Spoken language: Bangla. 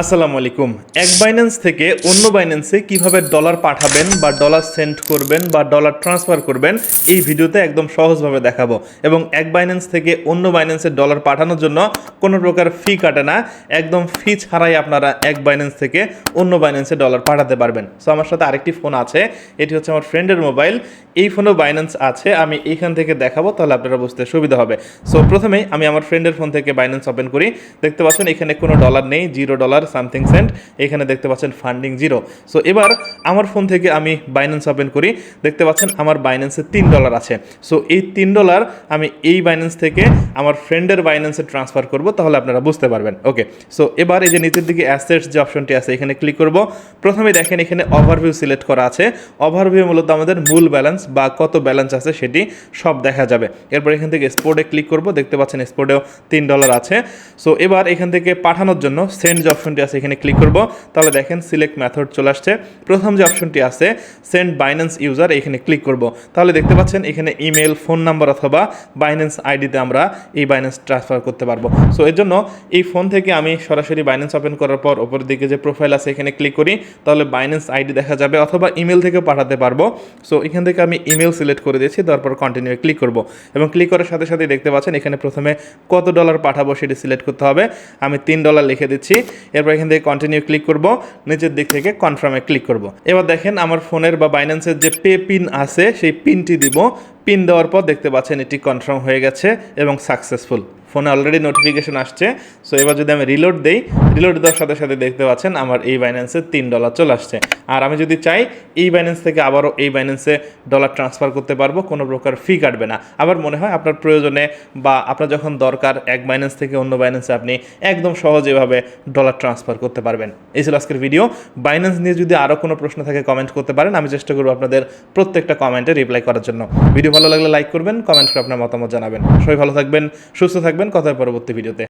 আসসালামু আলাইকুম। এক বাইন্যান্স থেকে অন্য বাইন্যান্সে কীভাবে ডলার পাঠাবেন বা ডলার সেন্ড করবেন বা ডলার ট্রান্সফার করবেন, এই ভিডিওতে একদম সহজভাবে দেখাবো। এবং এক বাইন্যান্স থেকে অন্য বাইন্যান্সে ডলার পাঠানোর জন্য কোনো প্রকার ফি কাটে না। একদম ফি ছাড়াই আপনারা এক বাইন্যান্স থেকে অন্য বাইন্যান্সে ডলার পাঠাতে পারবেন। সো আমার সাথে আরেকটি ফোন আছে। এটি হচ্ছে আমার ফ্রেন্ডের মোবাইল এই ফোনেও বাইন্যান্স আছে। আমি এইখান থেকে দেখাবো, তাহলে আপনারা বুঝতে সুবিধা হবে। সো প্রথমেই আমি আমার ফ্রেন্ডের ফোন থেকে বাইন্যান্স ওপেন করি। দেখতে পাচ্ছেন, এখানে কোনো ডলার নেই জিরো ডলার সামথিং সেন্ট এখানে দেখতে পাচ্ছেন ফান্ডিং জিরো সো এবার আমার ফোন থেকে আমি বাইন্যান্স ওপেন করি, দেখতে পাচ্ছেন আমার বাইন্যান্সে তিন ডলার আছে। সো এই তিন ডলার আমি এই বাইন্যান্স থেকে আমার ফ্রেন্ডের বাইন্যান্সে ট্রান্সফার করব, তাহলে আপনারা বুঝতে পারবেন। ওকে সো এবার এই যে নিচের দিকে অ্যাসেটস যে অপশনটি আছে, এখানে ক্লিক করব। প্রথমে দেখেন এখানে ওভারভিউ সিলেক্ট করা আছে। ওভারভিউ মূলত আমাদের মূল ব্যালেন্স বা কত ব্যালেন্স আছে সেটি সব দেখা যাবে। এরপর এখান থেকে স্পোর্টে ক্লিক করব, দেখতে পাচ্ছেন স্পোর্টেও তিন ডলার আছে। সো এবার এখান থেকে পাঠানোর জন্য সেন্ড যে অপশনটি আছে, এখানে ক্লিক করব। তাহলে দেখেন সিলেক্ট মেথড চলে আসছে। প্রথম যে অপশনটি আছে সেন্ড বাইন্যান্স ইউজার এখানে ক্লিক করব। তাহলে দেখতে পাচ্ছেন এখানে ইমেল ফোন নাম্বার অথবা বাইন্যান্স আইডিতে আমরা এই বাইন্যান্স ট্রান্সফার করতে পারব। সো এর জন্য এই ফোন থেকে আমি সরাসরি বাইন্যান্স ওপেন করার পর ওপরের দিকে যে প্রোফাইল আছে, এখানে ক্লিক করি। তাহলে বাইন্যান্স আইডি দেখা যাবে অথবা ইমেল থেকে পাঠাতে পারব। সো এখান থেকে আমি ইমেল সিলেক্ট করে দিয়েছি, তারপর কন্টিনিউ ক্লিক করব। এবং ক্লিক করার সাথে সাথে দেখতে পাচ্ছেন এখানে প্রথমে কত ডলার পাঠাবো সেটি সিলেক্ট করতে হবে। আমি তিন ডলার লিখে দিচ্ছি। এরপর এখান থেকে কন্টিনিউ ক্লিক করব, নিচের দিক থেকে কনফার্মে ক্লিক করব। এবার দেখেন আমার ফোনের বা বাইন্যান্সের যে পে পিন আছে, সেই পিনটি দিব। পিন দেওয়ার পর দেখতে পাচ্ছেন এটি কনফার্ম হয়ে গেছে এবং সাকসেসফুল ফোনে অলরেডি নোটিফিকেশন আসছে। সো এবার যদি আমি রিলোড দেই রিলোড দেওয়ার সাথে সাথে দেখতে পাচ্ছেন আমার এই বাইন্যান্সে তিন ডলার চলে আসছে। আর আমি যদি চাই, এই বাইন্যান্স থেকে আবারও এই বাইন্যান্সে ডলার ট্রান্সফার করতে পারব, কোনো প্রকার ফি কাটবে না। আবার মনে হয় আপনার প্রয়োজনে বা আপনার যখন দরকার, এক বাইন্যান্স থেকে অন্য বাইন্যান্সে আপনি একদম সহজেভাবে ডলার ট্রান্সফার করতে পারবেন। এই ছিল আজকের ভিডিও বাইন্যান্স নিয়ে যদি আরও কোনো প্রশ্ন থাকে কমেন্ট করতে পারেন। আমি চেষ্টা করব আপনাদের প্রত্যেকটা কমেন্টে রিপ্লাই করার জন্য। ভিডিও ভালো লাগলে লাইক করবেন কমেন্ট করে আপনার মতামত জানাবেন। সবাই ভালো থাকবেন, সুস্থ থাকবেন। কথা হয় পরবর্তী ভিডিওতে।